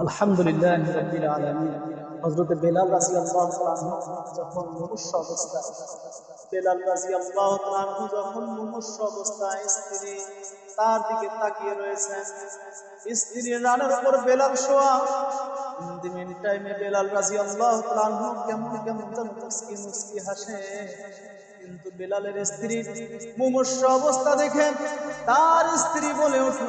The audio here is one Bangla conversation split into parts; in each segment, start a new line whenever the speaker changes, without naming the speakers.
আলহামদুলিল্লাহ রব্বিল বেলাল রাদিয়াল্লাহু যখন মনুষ্য অবস্থায়, বেলাল রাদিয়াল্লাহু তাআলা যখন মনুষ্য অবস্থায় স্ত্রী তার দিকে তাকিয়ে রয়েছেন, স্ত্রীর রানের উপর বেলাল শোয়া। টাইমে বেলাল কেমন কেমন কিন্তু বেলালের স্ত্রী মুমূর্ষ অবস্থা দেখে তার স্ত্রী বলে উঠল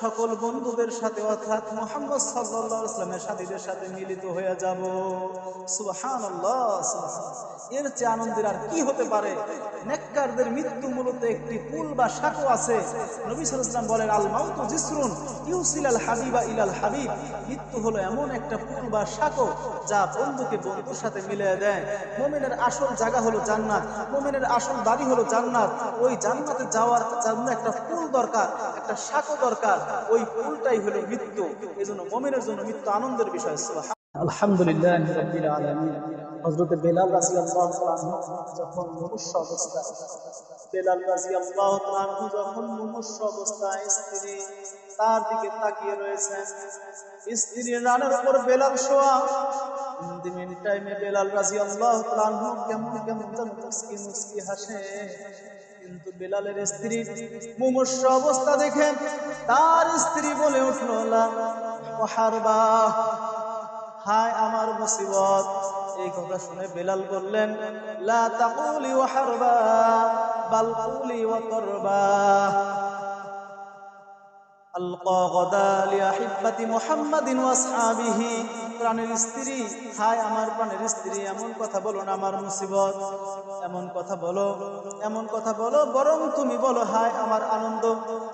সকল বন্ধুদের সাথে, অর্থাৎ মোহাম্মদ সাল্লাল্লাহু আলাইহি ওয়াসাল্লামের সাথীদের সাথে মিলিত হয়ে যাব। সুবহানাল্লাহ। এর চেয়ে আনন্দের আর কি হতে পারে? নেককারদের মৃত্যু মূলত একটি পুল বা সাঁকো আছে। নবী সাল্লাল্লাহু বলেন আল জিসরুন হাবিবা হাবিব। মৃত্যু হলো এমন একটা পুল বা সাঁকো যা বন্ধুকে বন্ধুর সাথে মিলিয়ে দেয়। মুমিনের আসল জায়গা হলো জান্নাত। মুমিনের আসল বাড়ি হলো জান্নাত। ওই জান্নাতে যাওয়ার জন্য একটা পুল দরকার, একটা সাঁকো দরকার। ওই পুলটাই হলো মৃত্যু এই জন্য জন্য মৃত্যু আনন্দের বিষয় আলহামদুলিল্লাহ তার দিকে তাকিয়ে রয়েছেন, স্ত্রীর রানের বেলাল শোয়া। কেমন কেমন হাসে। কিন্তু বেলালের স্ত্রী মুমর্ষ অবস্থা দেখে তার স্ত্রী বলে উঠল, লা ওয়াহারবা হায় আমার মুসিবত। এই কথা শুনে বেলাল বললেন, লা তাকুলি ওয়াহারবা, বাল কুলি ওয়া তরবা।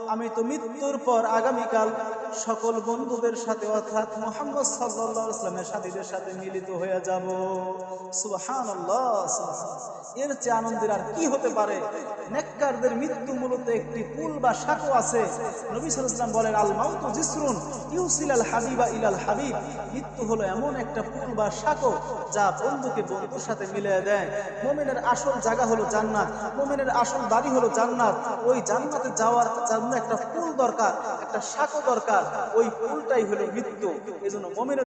আমি তো মৃত্যুর পর আগামীকাল সকল বন্ধুদের সাথে, অর্থাৎ মোহাম্মদ ওয়াসাল্লামের সাথীদের সাথে মিলিত হয়ে যাব। এর চেয়ে আনন্দের আর কি হতে পারে? নেককারদের মৃত্যু মূলত একটি পুল বা সাঁকো আছে। নবী সাল্লাল্লাহু বলেন, আল মাউতু জিসরুন ইউসিল আল হাবিবা ইলাল হাবিব। মৃত্যু হলো এমন একটা পুল বা সাঁকো যা বন্ধুকে বন্ধুর সাথে মিলিয়ে দেয়। মোমেনের আসল জায়গা হলো জান্নাত, মোমেনের আসল বাড়ি হলো জান্নাত। ওই জান্নাতে যাওয়ার জন্য একটা পুল দরকার, একটা সাঁকো দরকার। ওই পুলটাই হলো মৃত্যু। এই জন্য মুমিনের